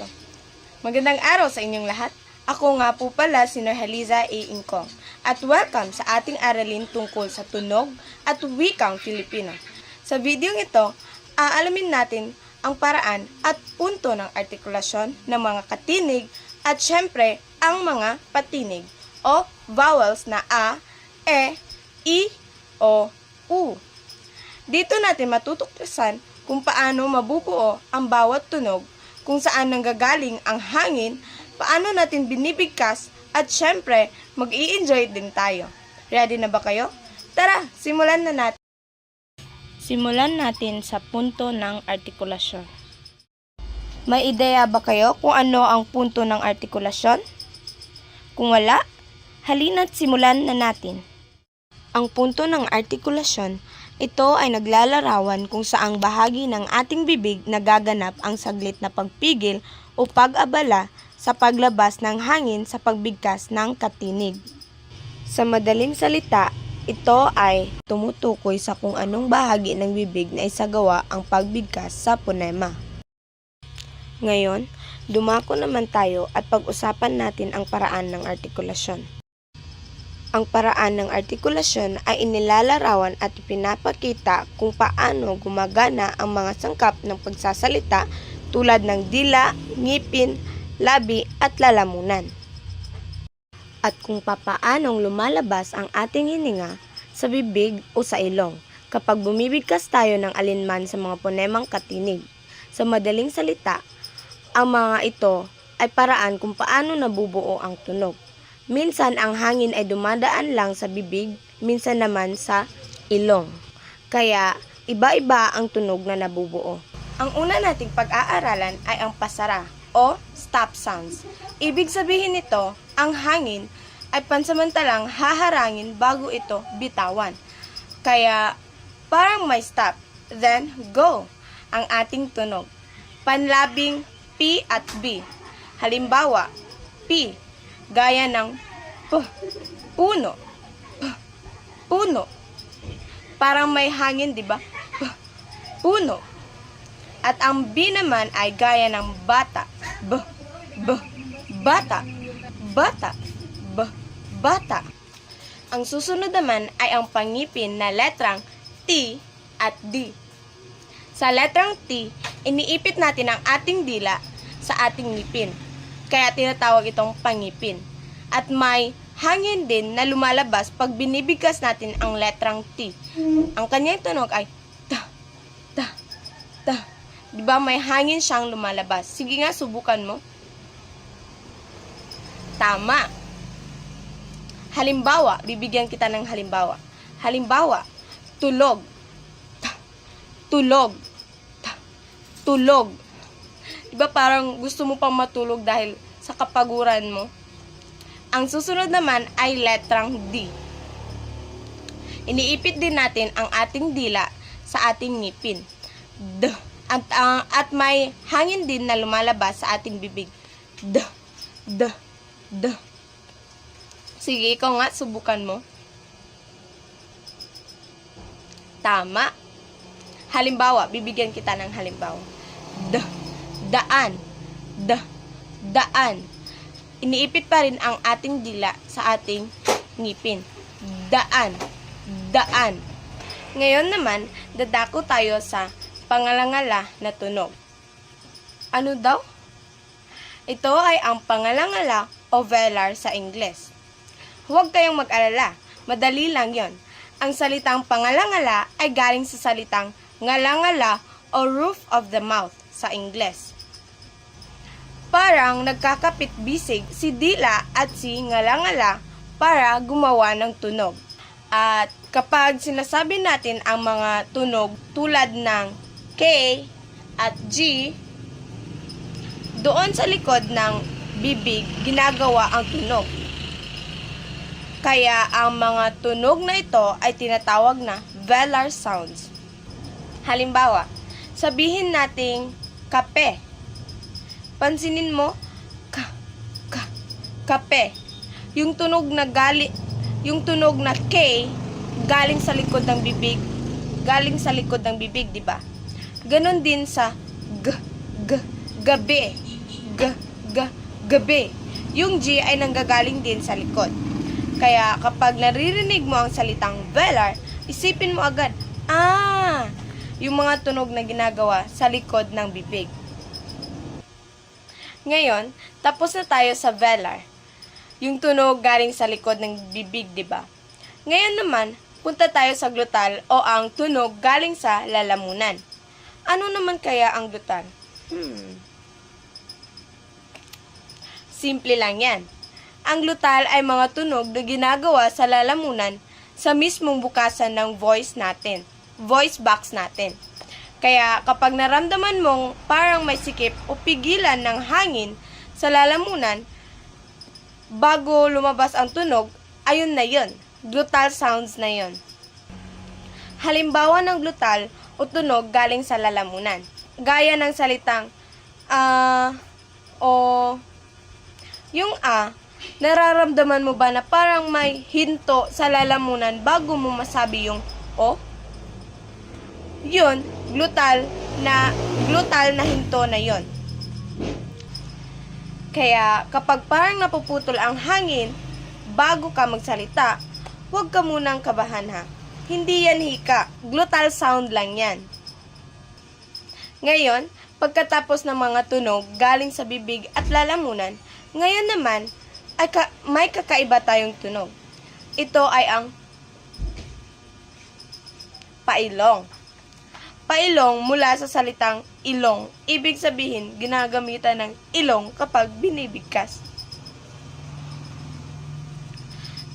ko. Magandang araw sa inyong lahat. Ako nga po pala si Norheliza A. Incong at welcome sa ating aralin tungkol sa tunog at wikang Filipino. Sa video ito, aalamin natin ang paraan at punto ng artikulasyon ng mga katinig at syempre ang mga patinig o vowels na a, e, i, o, u. Dito natin matutuklasan kung paano mabubuo ang bawat tunog, kung saan nanggagaling ang hangin, paano natin binibigkas, at syempre, mag enjoy din tayo. Ready na ba kayo? Tara, simulan na natin. Simulan natin sa punto ng artikulasyon. May ideya ba kayo kung ano ang punto ng artikulasyon? Kung wala, halina't simulan na natin. Ang punto ng artikulasyon, ito ay naglalarawan kung saang bahagi ng ating bibig nagaganap ang saglit na pagpigil o pag-abala sa paglabas ng hangin sa pagbigkas ng katinig. Sa madaling salita, ito ay tumutukoy sa kung anong bahagi ng bibig na isagawa ang pagbigkas sa ponema. Ngayon, dumako naman tayo at pag-usapan natin ang paraan ng artikulasyon. Ang paraan ng artikulasyon ay inilalarawan at ipinapakita kung paano gumagana ang mga sangkap ng pagsasalita tulad ng dila, ngipin, labi at lalamunan. At kung papaanong lumalabas ang ating hininga sa bibig o sa ilong kapag bumibigkas tayo ng alinman sa mga ponemang katinig. Sa madaling salita, ang mga ito ay paraan kung paano nabubuo ang tunog. Minsan ang hangin ay dumadaan lang sa bibig, minsan naman sa ilong. Kaya iba-iba ang tunog na nabubuo. Ang una nating pag-aaralan ay ang pasara o stop sounds. Ibig sabihin nito, ang hangin ay pansamantalang haharangin bago ito bitawan. Kaya parang may stop, then go ang ating tunog. Panlabing P at B. Halimbawa, P, gaya ng puno, P, puno. Parang may hangin, di ba? Puno. At ang B naman ay gaya ng bata. B, B, bata, bata, B, bata. Ang susunod naman ay ang pangipin na letrang T at D. Sa letrang T, iniipit natin ang ating dila sa ating ngipin. Kaya tinatawag itong pangipin. At may hangin din na lumalabas pag binibigkas natin ang letrang T. Ang kanyang tunog ay ta, ta, ta. Di ba may hangin siyang lumalabas? Sige nga, subukan mo. Tama. Halimbawa, bibigyan kita ng halimbawa. Halimbawa, tulog. Ta, tulog. Ta, tulog. Diba parang gusto mo pang matulog dahil sa kapaguran mo? Ang susunod naman ay letrang D. Iniipit din natin ang ating dila sa ating ngipin. D. At, ang at may hangin din na lumalabas sa ating bibig. D. D. D. Sige, ikaw nga, subukan mo. Tama. Halimbawa, bibigyan kita ng halimbawa. D. Daan. D. Daan. Iniipit pa rin ang ating dila sa ating ngipin. Daan. Daan. Ngayon naman, dadako tayo sa pangalangala na tunog. Ano daw? Ito ay ang pangalangala o velar sa Ingles. Huwag kayong mag-alala, madali lang yon. Ang salitang pangalangala ay galing sa salitang ngalangala o roof of the mouth sa Ingles. Parang nagkakapit bisig si dila at si ngalangala para gumawa ng tunog. At kapag sinasabi natin ang mga tunog tulad ng K at G, doon sa likod ng bibig ginagawa ang tunog. Kaya ang mga tunog na ito ay tinatawag na velar sounds. Halimbawa, sabihin nating kape. Pansinin mo, ka, ka, kape. Yung tunog na gali, yung tunog na K galing sa likod ng bibig, galing sa likod ng bibig, di ba? Ganon din sa g, g, gabi, g, g, gabi. Yung G ay nanggagaling din sa likod. Kaya kapag naririnig mo ang salitang velar, isipin mo agad, ah, yung mga tunog na ginagawa sa likod ng bibig. Ngayon, tapos na tayo sa velar. Yung tunog galing sa likod ng bibig, di ba? Ngayon naman, punta tayo sa glutal o ang tunog galing sa lalamunan. Ano naman kaya ang glutal? Hmm. Simple lang yan. Ang glutal ay mga tunog na ginagawa sa lalamunan sa mismong bukasan ng voice natin, voice box natin. Kaya kapag naramdaman mong parang may sikip o pigilan ng hangin sa lalamunan, bago lumabas ang tunog, ayun na yun. Glutal sounds na yun. Halimbawa ng glutal o tunog galing sa lalamunan. Gaya ng salitang ah o yung a, nararamdaman mo ba na parang may hinto sa lalamunan bago mo masabi yung o? Yun, glutal na glutal na hinto na yon. Kaya kapag parang napuputol ang hangin bago ka magsalita, huwag ka munang kabahan ha. Hindi yan hika, glutal sound lang yan. Ngayon, pagkatapos ng mga tunog galing sa bibig at lalamunan, ngayon naman ay ka- may kakaiba tayong tunog. Ito ay ang pailong. Pailong mula sa salitang ilong. Ibig sabihin, ginagamitan ng ilong kapag binibigkas.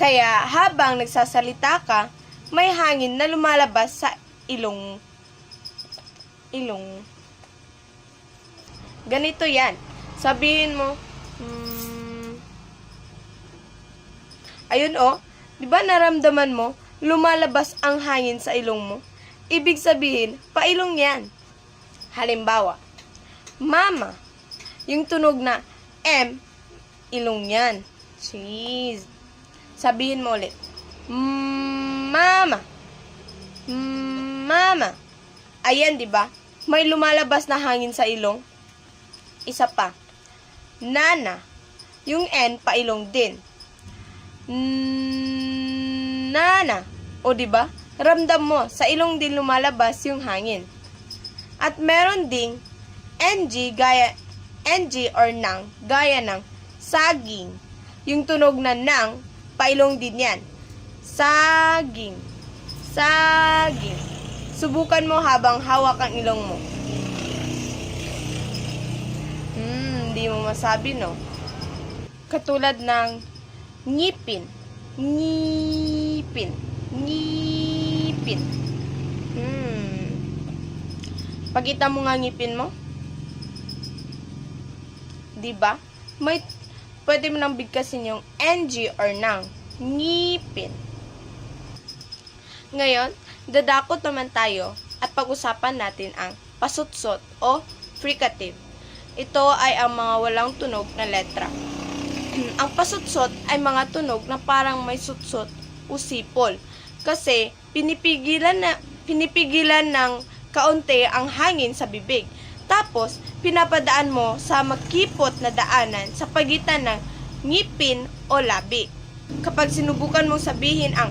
Kaya habang nagsasalita ka, may hangin na lumalabas sa ilong. Ilong. Ganito yan. Sabihin mo, hmm, ayun oh, di ba naramdaman mo, lumalabas ang hangin sa ilong mo? Ibig sabihin, pailong yan. Halimbawa, mama, yung tunog na M, ilong yan. Jeez. Sabihin mo ulit, "Mm, mama, mama. Ayan, di ba? May lumalabas na hangin sa ilong. Isa pa. Nana. Yung N, pailong din. Nana. O, di ba? Ramdam mo, sa ilong din lumalabas yung hangin. At meron ding NG gaya NG or nang gaya ng saging. Yung tunog na nang, pailong din yan. Saging. Saging. Subukan mo habang hawak ang ilong mo. Hmm, hindi mo masabi, no? Katulad ng ngipin. Ngipin. Ngipin. Hmm. Pagkita mo nga ngipin mo. 'Di ba? May pwede mo nang bigkasin yung NG or nang ngipin. Ngayon, dadakot naman tayo at pag-usapan natin ang pasutsot o fricative. Ito ay ang mga walang tunog na letra. ang pasutsot ay mga tunog na parang may sutsot o sipol. Kasi pinipigilan na pinipigilan ng kaunti ang hangin sa bibig. Tapos pinapadaan mo sa makipot na daanan sa pagitan ng ngipin o labi. Kapag sinubukan mong sabihin ang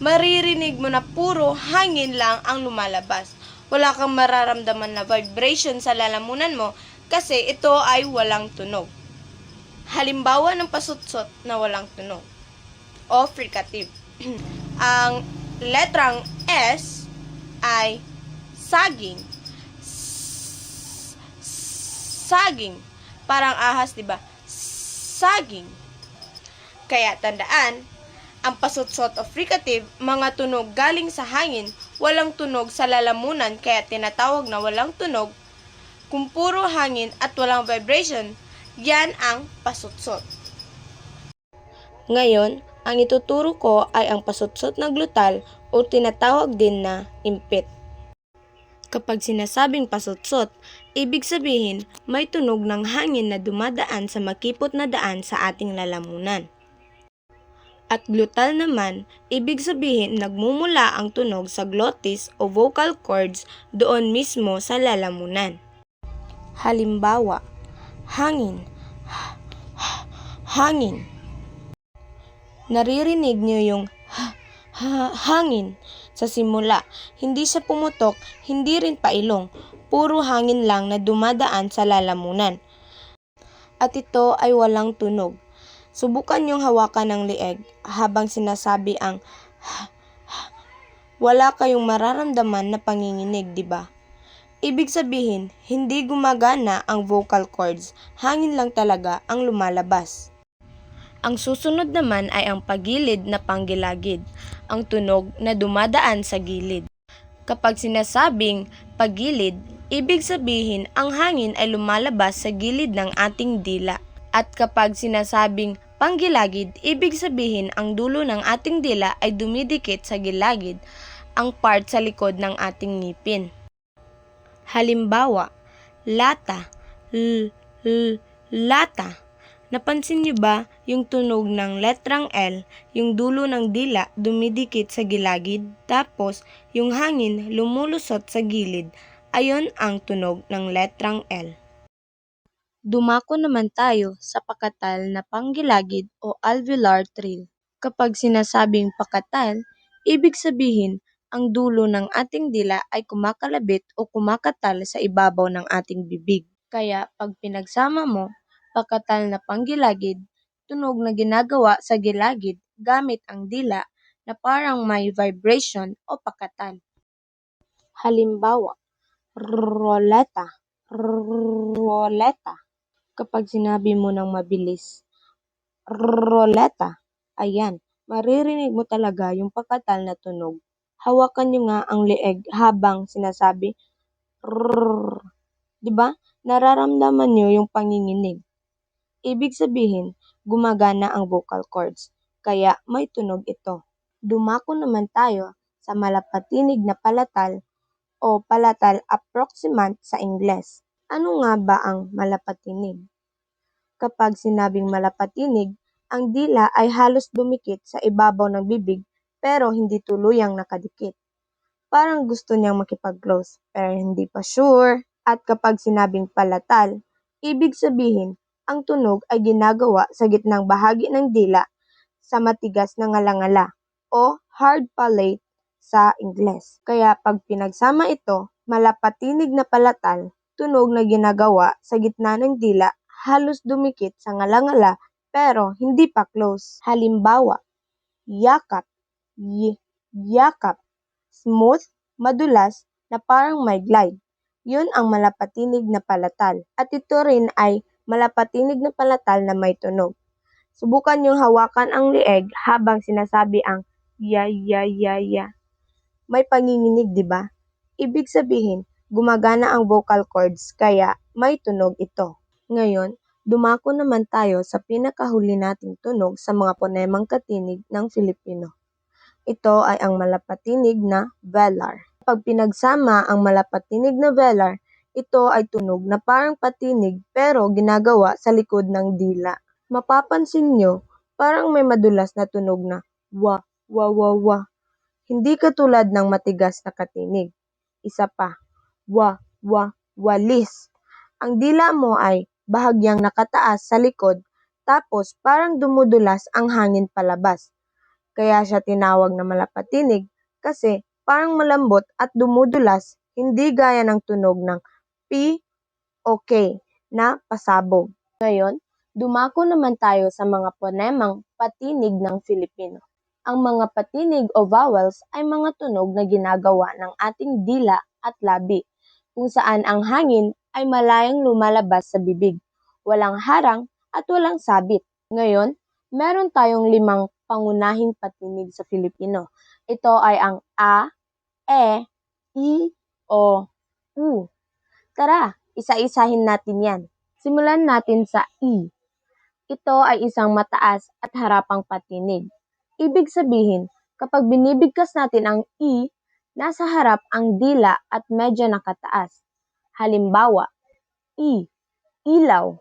maririnig mo na puro hangin lang ang lumalabas. Wala kang mararamdaman na vibration sa lalamunan mo kasi ito ay walang tunog. Halimbawa ng pasutsot na walang tunog o fricative. ang letrang S ay saging. Saging. Parang ahas, 'di ba? Saging. Kaya tandaan, ang pasutsot o fricative, mga tunog galing sa hangin, walang tunog sa lalamunan kaya tinatawag na walang tunog. Kung puro hangin at walang vibration, yan ang pasutsot. Ngayon, ang ituturo ko ay ang pasutsot na glutal o tinatawag din na impit. Kapag sinasabing pasutsot, ibig sabihin may tunog ng hangin na dumadaan sa makipot na daan sa ating lalamunan. At glutal naman, ibig sabihin nagmumula ang tunog sa glottis o vocal cords doon mismo sa lalamunan. Halimbawa, hangin, hangin. Naririnig niyo yung hangin sa simula. Hindi siya pumutok, hindi rin pailong. Puro hangin lang na dumadaan sa lalamunan. At ito ay walang tunog. Subukan niyong hawakan ng lieg habang sinasabi ang wala kayong mararamdaman na panginginig, di ba? Ibig sabihin, hindi gumagana ang vocal cords, hangin lang talaga ang lumalabas. Ang susunod naman ay ang pagilid na panggilagid, ang tunog na dumadaan sa gilid. Kapag sinasabing pagilid, ibig sabihin ang hangin ay lumalabas sa gilid ng ating dila. At kapag sinasabing panggilagid, ibig sabihin ang dulo ng ating dila ay dumidikit sa gilagid, ang part sa likod ng ating ngipin. Halimbawa, lata, l, l, lata. Napansin niyo ba yung tunog ng letrang L, yung dulo ng dila dumidikit sa gilagid, tapos yung hangin lumulusot sa gilid. Ayon ang tunog ng letrang L. Dumako naman tayo sa pakatal na panggilagid o alveolar trill. Kapag sinasabing pakatal, ibig sabihin ang dulo ng ating dila ay kumakalabit o kumakatal sa ibabaw ng ating bibig. Kaya pag pinagsama mo, pakatal na panggilagid, tunog na ginagawa sa gilagid gamit ang dila na parang may vibration o pakatal. Halimbawa, roleta, roleta. Kapag sinabi mo ng mabilis, roleta, ayan, maririnig mo talaga yung pakatal na tunog. Hawakan nyo nga ang leeg habang sinasabi, rrrr. Di ba? Nararamdaman nyo yung panginginig. Ibig sabihin, gumagana ang vocal cords, kaya may tunog ito. Dumako naman tayo sa malapatinig na palatal o palatal approximant sa Ingles. Ano nga ba ang malapatinig? Kapag sinabing malapatinig, ang dila ay halos dumikit sa ibabaw ng bibig pero hindi tuluyang nakadikit. Parang gusto niyang makipag-close pero hindi pa sure. At kapag sinabing palatal, ibig sabihin ang tunog ay ginagawa sa gitnang bahagi ng dila sa matigas na ngalangala o hard palate sa Ingles. Kaya pag pinagsama ito, malapatinig na palatal, tunog na ginagawa sa gitna ng dila halos dumikit sa ngalangala pero hindi pa close. Halimbawa, yakap, y- yakap, smooth, madulas, na parang may glide. Yun ang malapatinig na palatal. At ito rin ay malapatinig na palatal na may tunog. Subukan yung hawakan ang lieg habang sinasabi ang ya ya ya ya. May panginginig, di ba? Ibig sabihin, gumagana ang vocal cords kaya may tunog ito. Ngayon, dumako naman tayo sa pinakahuli nating tunog sa mga ponemang katinig ng Filipino. Ito ay ang malapatinig na velar. Pag pinagsama ang malapatinig na velar, ito ay tunog na parang patinig pero ginagawa sa likod ng dila. Mapapansin nyo, parang may madulas na tunog na wa, wa, wa, wa. Hindi katulad ng matigas na katinig. Isa pa, wa, wa, walis. Ang dila mo ay bahagyang nakataas sa likod tapos parang dumudulas ang hangin palabas. Kaya siya tinawag na malapatinig kasi parang malambot at dumudulas hindi gaya ng tunog ng P o K na pasabog. Ngayon, dumako naman tayo sa mga ponemang patinig ng Filipino. Ang mga patinig o vowels ay mga tunog na ginagawa ng ating dila at labi, kung saan ang hangin ay malayang lumalabas sa bibig, walang harang at walang sabit. Ngayon, meron tayong limang pangunahing patinig sa Filipino. Ito ay ang A, E, I, O, U. Tara, isa-isahin natin yan. Simulan natin sa I. Ito ay isang mataas at harapang patinig. Ibig sabihin, kapag binibigkas natin ang I, nasa harap ang dila at medyo nakataas. Halimbawa, I, ilaw,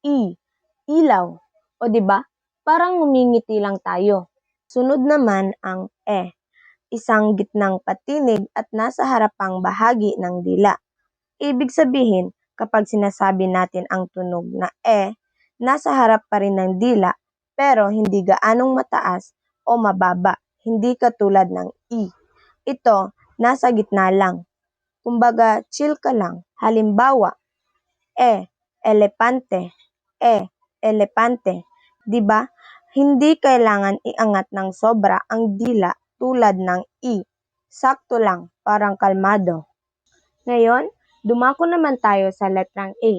I, ilaw. O di ba? Parang ngumingiti lang tayo. Sunod naman ang E, isang gitnang patinig at nasa harapang bahagi ng dila. Ibig sabihin, kapag sinasabi natin ang tunog na E, nasa harap pa rin ng dila pero hindi gaanong mataas o mababa, hindi katulad ng I. Ito, nasa gitna lang. Kumbaga, chill ka lang. Halimbawa, E, elepante, E, elepante. 'Di ba? Hindi kailangan iangat ng sobra ang dila tulad ng I. Sakto lang, parang kalmado. Ngayon, dumako naman tayo sa letrang A,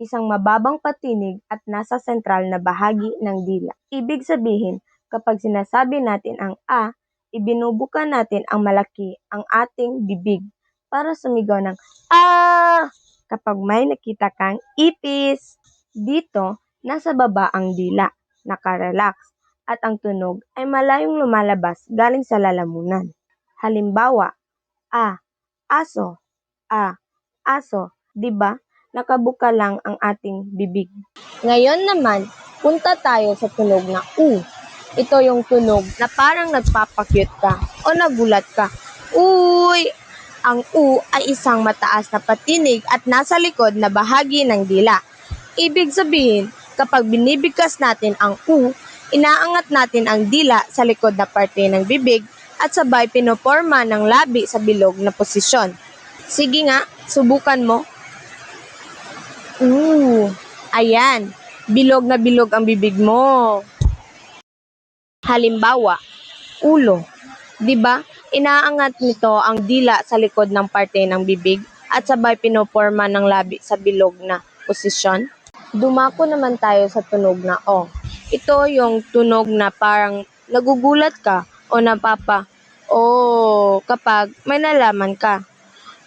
isang mababang patinig at nasa sentral na bahagi ng dila. Ibig sabihin, kapag sinasabi natin ang A, ibinubuka natin ang malaki ang ating bibig para sumigaw ng Ah! Kapag may nakita kang ipis, dito, nasa baba ang dila, nakarelax, at ang tunog ay malayong lumalabas galing sa lalamunan. Halimbawa, A, aso, A, aso, 'di ba? Nakabuka lang ang ating bibig. Ngayon naman, punta tayo sa tunog na U. Ito yung tunog na parang nagpapakyut ka o nagulat ka. Uy! Ang U ay isang mataas na patinig at nasa likod na bahagi ng dila. Ibig sabihin, kapag binibigkas natin ang U, inaangat natin ang dila sa likod na parte ng bibig at sabay pinoporma ng labi sa bilog na posisyon. Sige nga, subukan mo. Ooh, ayan. Bilog na bilog ang bibig mo. Halimbawa, ulo. 'Di ba? Inaangat nito ang dila sa likod ng parte ng bibig at sabay pinoporma ng labi sa bilog na posisyon. Dumako naman tayo sa tunog na O. Ito yung tunog na parang nagugulat ka o napapa o kapag may nalaman ka.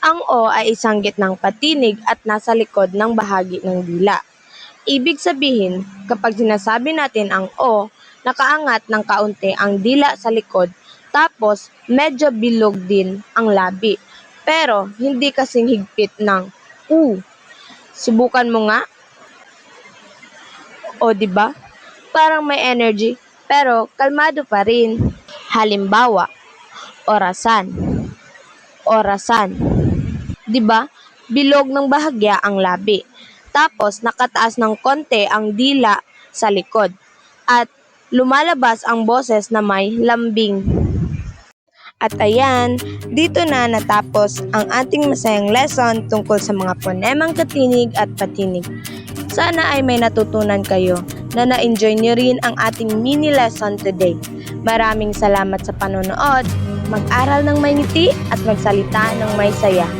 Ang O ay isang gitnang patinig at nasa likod ng bahagi ng dila. Ibig sabihin, kapag sinasabi natin ang O, nakaangat ng kaunti ang dila sa likod, tapos medyo bilog din ang labi. Pero hindi kasing higpit ng U. Subukan mo nga. O, di ba? Parang may energy, pero kalmado pa rin. Halimbawa, orasan. Orasan. 'Di ba? Bilog ng bahagya ang labi. Tapos nakataas ng konti ang dila sa likod. At lumalabas ang boses na may lambing. At ayan, dito na natapos ang ating masayang lesson tungkol sa mga ponemang katinig at patinig. Sana ay may natutunan kayo na na-enjoy nyo rin ang ating mini lesson today. Maraming salamat sa panonood. Mag-aral ng may ngiti at magsalita ng may saya.